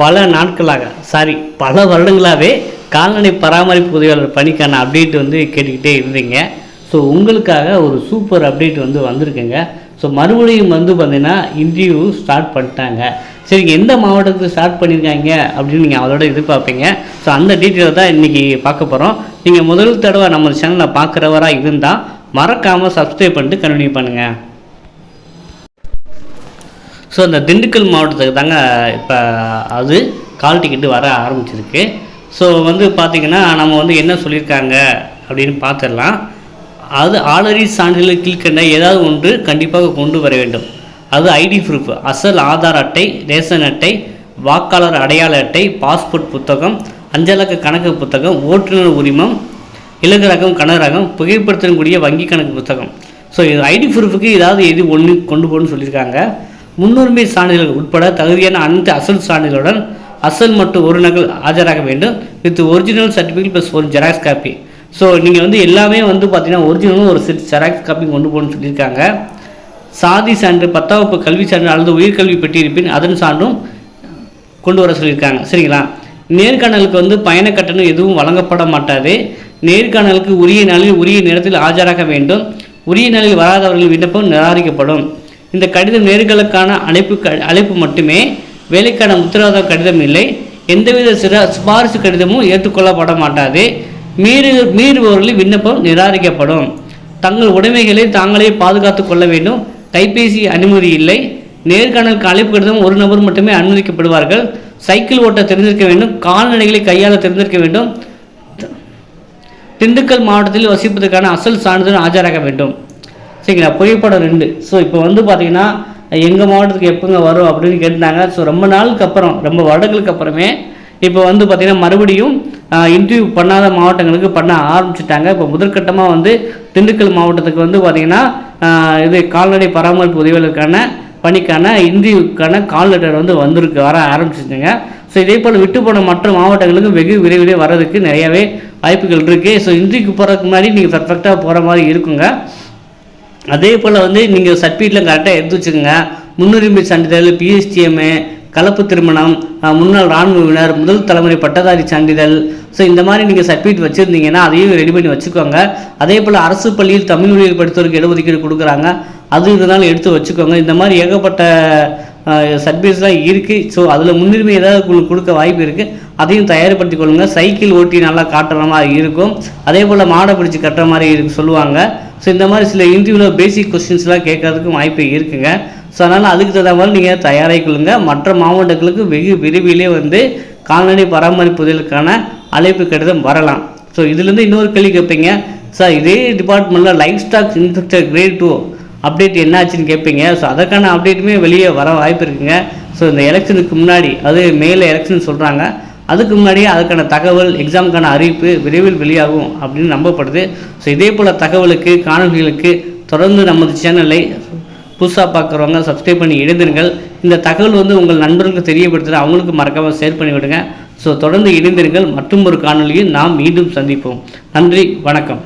பல நாட்களாக சாரி பல வருடங்களாகவே கால்நடை பராமரிப்பு உதவியாளர் பணிக்கான அப்டேட் வந்து கேட்டுக்கிட்டே இருந்தீங்க. ஸோ உங்களுக்காக ஒரு சூப்பர் அப்டேட் வந்து வந்திருக்குங்க. ஸோ மறுபடியும் வந்து பார்த்திங்கன்னா இன்டர்வியூ ஸ்டார்ட் பண்ணிட்டாங்க. சரிங்க எந்த மாவட்டத்துக்கு ஸ்டார்ட் பண்ணியிருக்காங்க அப்படின்னு நீங்கள் அதோட எதிர்பார்ப்பீங்க. ஸோ அந்த டீட்டெயிலை தான் இன்றைக்கி பார்க்க போகிறோம் நீங்கள் முதல் தடவை நம்ம சேனலை பார்க்குறவராக இருந்தால் மறக்காமல் சப்ஸ்கிரைப் பண்ணிட்டு கண்டினியூ பண்ணுங்கள் ஸோ இந்த திண்டுக்கல் மாவட்டத்துக்கு தாங்க இப்போ அது கால் டிக்கெட்டு வர ஆரம்பிச்சிருக்கு. ஸோ வந்து பார்த்திங்கன்னா நம்ம வந்து என்ன சொல்லியிருக்காங்க அப்படின்னு பார்த்துடலாம் அது ஆளறி சான்றிதழ் கீழ்கண்ட ஏதாவது ஒன்று கண்டிப்பாக கொண்டு வர வேண்டும். அது ஐடி ப்ரூஃப் அசல் ஆதார் அட்டை ரேஷன் அட்டை வாக்காளர் அடையாள அட்டை பாஸ்போர்ட் புத்தகம் அஞ்சலக்க கணக்கு புத்தகம் ஓட்டுநர் உரிமம் இலகு ரகம் கனரகம் ரகம் புகைப்படுத்தக்கூடிய வங்கி கணக்கு புத்தகம். ஸோ இது ஐடி ப்ரூஃபுக்கு ஏதாவது எது ஒன்று கொண்டு போகணும்னு சொல்லியிருக்காங்க முன்னுரிமை சான்றிதழ்கள் உட்பட தகுதியான அனைத்து அசல் சான்றிதழுடன் அசல் மற்றும் ஒரு நகல் ஆஜராக வேண்டும். வித் ஒரிஜினல் சர்டிஃபிகேட் ப்ளஸ் ஒரு ஜெராக்ஸ் காப்பி ஸோ நீங்கள் வந்து எல்லாமே வந்து பார்த்தீங்கன்னா ஒரிஜினலும் ஒரு செட் ஜெராக்ஸ் காப்பி கொண்டு போகணும்னு சொல்லியிருக்காங்க. சாதி சான்று பத்தாம் வகுப்பு கல்வி சான்று அல்லது உயர்கல்வி பெற்றிருப்பின் அதன் சான்றும் கொண்டு வர சொல்லியிருக்காங்க. சரிங்களா? நேர்காணலுக்கு வந்து பயண கட்டணம் எதுவும் வழங்கப்பட மாட்டாது. நேர்காணலுக்கு உரிய நாளில் உரிய நேரத்தில் ஆஜராக வேண்டும். உரிய நாளில் வராதவர்கள் விண்ணப்பம் நிராகரிக்கப்படும். இந்த கடிதம் நேர்களுக்கான அழைப்பு க- அழைப்பு மட்டுமே. வேலைக்கான உத்தரவாத கடிதம் இல்லை. எந்தவித சிற சிபாரிசு கடிதமும் ஏற்றுக்கொள்ளப்பட மாட்டாது. மீறு மீறுபவர்களின் விண்ணப்பம் நிராகரிக்கப்படும். தங்கள் உடைமைகளை தாங்களே பாதுகாத்து கொள்ள வேண்டும். கைபேசி அனுமதி இல்லை. நேர்காணலுக்கு அழைப்பு கடிதம் ஒரு நபர் மட்டுமே அனுமதிக்கப்படுவார்கள். சைக்கிள் ஓட்ட தெரிந்திருக்க வேண்டும். கால்நடைகளை கையாள தெரிந்திருக்க வேண்டும். திண்டுக்கல் மாவட்டத்தில் வசிப்பதற்கான அசல் சான்றிதழ் ஆஜராக வேண்டும். சரிங்களா? புகைப்படம் ரெண்டு. ஸோ இப்போ வந்து பார்த்தீங்கன்னா எங்கள் மாவட்டத்துக்கு எப்போங்க வரும் அப்படின்னு கேட்டாங்க ஸோ ரொம்ப நாளுக்கு அப்புறம் ரொம்ப வருடங்களுக்கு அப்புறமே இப்போ வந்து பார்த்திங்கன்னா மறுபடியும் இன்டர்வியூ பண்ணாத மாவட்டங்களுக்கு பண்ண ஆரம்பிச்சிட்டாங்க. இப்போ முதற்கட்டமாக வந்து திண்டுக்கல் மாவட்டத்துக்கு வந்து பார்த்திங்கன்னா இது கால்நடை பராமரிப்பு உதவிகளுக்கான பணிக்கான இன்டர்வியூக்கான கால் லெட்டர் வந்து வந்திருக்கு வர ஆரம்பிச்சிருச்சுங்க ஸோ இதே போல் விட்டு போன மற்ற மாவட்டங்களுக்கும் வெகு விரைவிலே வர்றதுக்கு நிறையவே வாய்ப்புகள் இருக்குது ஸோ இன்டர்வியூக்கு போகிறதுக்கு முன்னாடி நீங்கள் பர்ஃபெக்டாக போகிற மாதிரி இருக்குங்க. அதே போல் வந்து நீங்கள் சர்டிஃபிகேட்லாம் கரெக்டாக எடுத்து வச்சுக்கோங்க. முன்னுரிமை சான்றிதழ் பிஎஸ்டிஎம்மு கலப்பு திருமணம் முன்னாள் இராணுவவினர் முதல் தலைமுறை பட்டதாரி சான்றிதழ். ஸோ இந்த மாதிரி நீங்கள் சர்டிஃபிகேட் வச்சுருந்தீங்கன்னா அதையும் ரெடி பண்ணி வச்சுக்கோங்க. அதே போல் அரசு பள்ளியில் தமிழ் மொழியில் படித்தவருக்கு இடஒதுக்கீடு கொடுக்குறாங்க. அது இருந்தாலும் எடுத்து வச்சுக்கோங்க. இந்த மாதிரி ஏகப்பட்ட சர்வீஸ்லாம் இருக்குது ஸோ அதில் முன்னுரிமை ஏதாவது உங்களுக்கு கொடுக்க வாய்ப்பு இருக்குது அதையும் தயார்படுத்தி கொள்ளுங்க. சைக்கிள் ஓட்டி நல்லா காட்டுற மாதிரி இருக்கும். அதே போல் மாடை பிடிச்சி கட்டுற மாதிரி இருக்கு சொல்லுவாங்க. ஸோ இந்த மாதிரி சில இன்டர்வியூவில் பேசிக் கொஸ்டின்ஸ்லாம் கேட்கறதுக்கும் வாய்ப்பு இருக்குங்க. ஸோ அதனால் அதுக்கு தகுந்த மாதிரி நீங்கள் தயாராகிக்கொள்ளுங்க மற்ற மாவட்டங்களுக்கு வெகு விரைவிலே வந்து கால்நடை பராமரிப்புதலுக்கான அழைப்பு கடிதம் வரலாம். ஸோ இதுலேருந்து இன்னொரு கேள்வி கேட்பீங்க சார் இதே டிபார்ட்மெண்ட்டில் livestock inspector grade two update என்னாச்சுன்னு கேட்பீங்க ஸோ அதற்கான அப்டேட்டுமே வெளியே வர வாய்ப்பு இருக்குங்க. ஸோ இந்த எலெக்ஷனுக்கு முன்னாடி அது மேல எலெக்ஷன் சொல்கிறாங்க அதுக்கு முன்னாடியே அதுக்கான தகவல் எக்ஸாமுக்கான அறிவிப்பு விரைவில் வெளியாகும் அப்படின்னு நம்பப்படுது. ஸோ இதே போல் தகவலுக்கு காணொலிகளுக்கு தொடர்ந்து நமது சேனலை புதுசாக பார்க்குறவங்க சப்ஸ்கிரைப் பண்ணி இணைந்திருங்கள். இந்த தகவல் வந்து உங்கள் நண்பர்களுக்கு தெரியப்படுத்துகிற அவங்களுக்கு மறக்காமல் ஷேர் பண்ணி விடுங்க. ஸோ தொடர்ந்து இணைந்திருங்கள். மற்றும் ஒரு காணொலியில் நாம் மீண்டும் சந்திப்போம். நன்றி வணக்கம்.